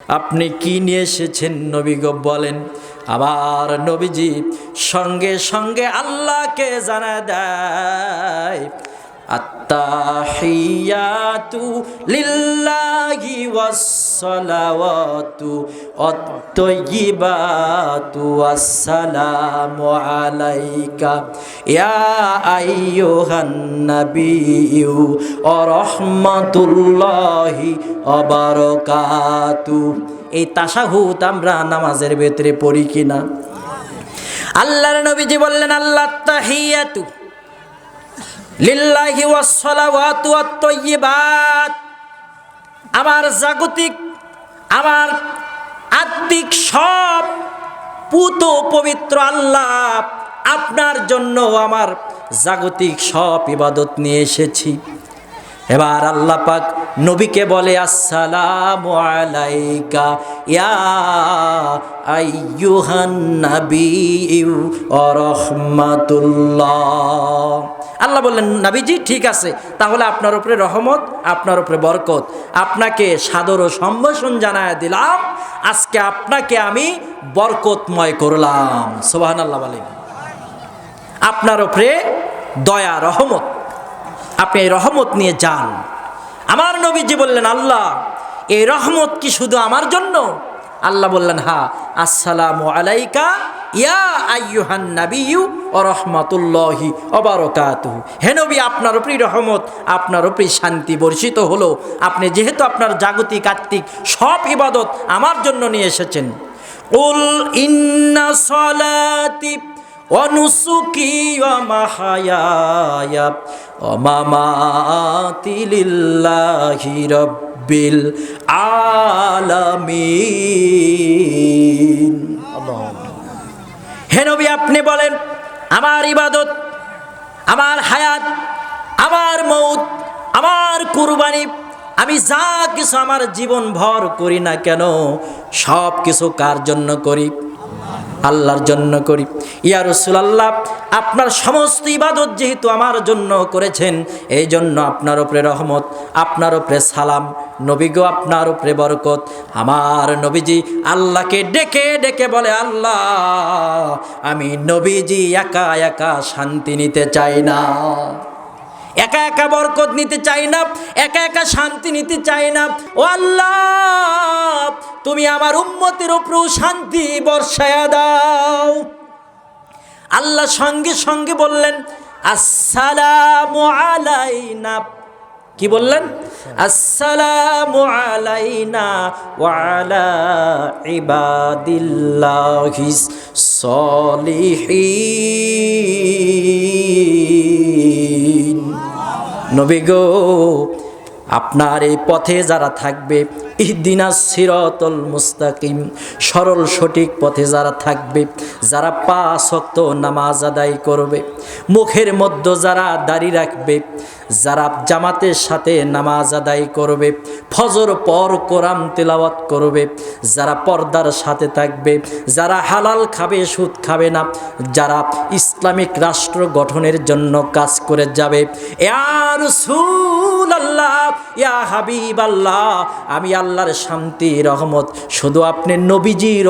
আপনি কি নিয়ে এসেছেন নবী গো বলেন? আবার নবীজি সঙ্গে সঙ্গে আল্লাহকে জানা দেয়, আত্তাহিয়াতু লিল্লাহি ওয়াসসালাওয়াতু অত্তয়িবাতু আসসালামু আলাইকা ইয়া আইয়ুহান নাবিয়্যু ওয়া রাহমাতুল্লাহি ওয়া বারাকাতু এই তাশাহুদ আমরা নামাজের ভেতরে পড়ি কিনা? আল্লাহর নবীজি বললেন আল্লাহ তাহিয়াতু লিল্লাহি ওয়াসসালাওয়াতু ওয়াত আমার জাগতিক আমার আত্মিক সব পুত পবিত্র আল্লাহ আপনার জন্য আমার জাগতিক সব ইবাদত নিয়ে এসেছি। এবার আল্লাহ পাক নবীকে বলে, আসসালাম আলাইকা ইয়া আইয়ুহান ওয়া রাহমাতুল্লাহ। আল্লাহ বললেন, নাবিজি, ঠিক আছে, তাহলে আপনার উপরে রহমত, আপনার উপরে বরকত। আপনাকে সাদর ও সম্ভাষণ জানায় দিলাম, আজকে আপনাকে আমি বরকতময় করলাম। সোবাহান আল্লাহ বলেন। আপনার উপরে দয়া, রহমত। আপনি এই রহমত নিয়ে যান। আমার নবীজি বললেন, আল্লাহ, এই রহমত কি শুধু আমার জন্য? আল্লাহ বললেন, হা, আসসালামু আলাইকা ইয়া আইয়ুহান নাবিয়্যু ও রহমাতুল্লাহি অবারকাতুহু হে নবী, আপনার উপরই রহমত, আপনার উপরই শান্তি বর্ষিত হলো। আপনি যেহেতু আপনার জাগতিক, আত্মিক সব ইবাদত আমার জন্য নিয়ে এসেছেন। উল ইন্না সলাতি অনুসুকি অমাহায়াব অমামাতিলিল্লাহি রব্বিল আলামিন। হে নবী, আপনি বলেন, আমার ইবাদত, আমার হায়াত, আমার মৌত আমার কুরবানি, আমি যা কিছু আমার জীবন ভর করি না কেন সব কিছু কার জন্য করি? আল্লাহর জন্য করি। ইয়া রসুলাল্লাহ, আপনার সমস্ত ইবাদত যেহেতু আমার জন্য করেছেন এই জন্য আপনার ওপরে রহমত, আপনার উপরে সালাম নবী গো আপনার ওপরে বরকত। আমার নবীজি আল্লাহকে ডেকে ডেকে বলে, আল্লাহ, আমি নবীজি একা একা শান্তি নিতে চাই না। একা একা বরকত নিতে চাই না, একা একা শান্তি নিতে চাই না। ও আল্লাহ তুমি আমার উম্মতের উপরেও শান্তি বর্ষায়া দাও। আল্লাহ সঙ্গে সঙ্গে বললেন, আসসালামু আলাইনা। কি বললেন? আসসালামু আলাইনা ওয়ালা ইবাদিল্লাহিস সলিহিন। নবী গো আপনার এই পথে যারা থাকবে, ইহদিনা সিরতল মুস্তাকিম। সরল সঠিক পথে যারা থাকবে, যারা পাঁচ শক্ত নামাজ আদায় করবে, মুখের মধ্যে যারা দাড়ি রাখবে, যারা জামাতের সাথে নামাজ আদায় করবে, ফজর পর কোরআন তেলাওয়াত করবে, যারা পর্দার সাথে থাকবে, যারা হালাল খাবে, সুদ খাবে না, যারা ইসলামিক রাষ্ট্র গঠনের জন্য কাজ করে যাবে আর আল্লাহ ইয়া হাবিব আল্লাহ আমি আল্লাহর শান্তি রহমত শুধু আপনি নবীজির